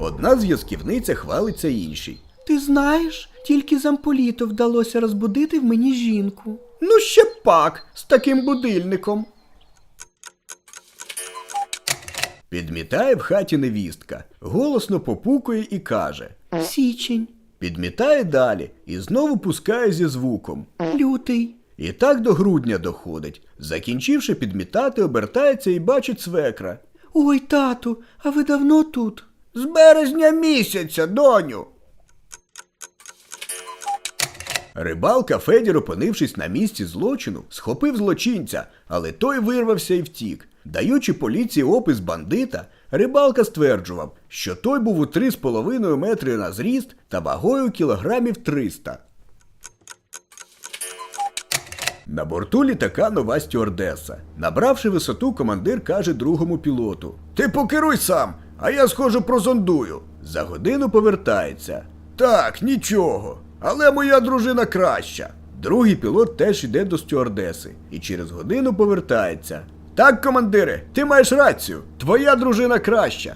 Одна зв'язківниця хвалиться іншій. Ти знаєш, тільки замполіту вдалося розбудити в мені жінку. Ну ще пак з таким будильником. Підмітає в хаті невістка, голосно попукує і каже. Січень, Підмітає далі і знову пускає зі звуком. лютий. І так до грудня доходить. Закінчивши підмітати, обертається і бачить свекра. Ой, тату, а ви давно тут? З березня місяця, доню. Рибалка Федір, опинившись на місці злочину, схопив злочинця, але той вирвався і втік. Даючи поліції опис бандита, рибалка стверджував, що той був у 3,5 метри на зріст та вагою кілограмів 300. На борту літака нова стюардеса. Набравши висоту, командир каже другому пілоту: Ти покеруй сам, а я схожу прозондую. За годину повертається. Так, нічого. Але моя дружина краща. Другий пілот теж йде до стюардеси і через годину повертається. Так, командире, ти маєш рацію. Твоя дружина краща.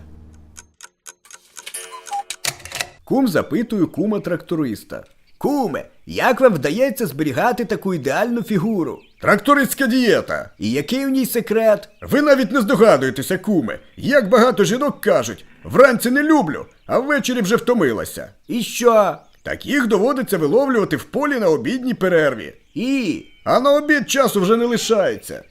Кум запитує кума тракториста. Куме, як вам вдається зберігати таку ідеальну фігуру? Трактористська дієта. І який у ній секрет? Ви навіть не здогадуєтеся, куме. Як багато жінок кажуть, вранці не люблю, а ввечері вже втомилася. І що? Так їх доводиться виловлювати в полі на обідній перерві. І. А на обід часу вже не лишається.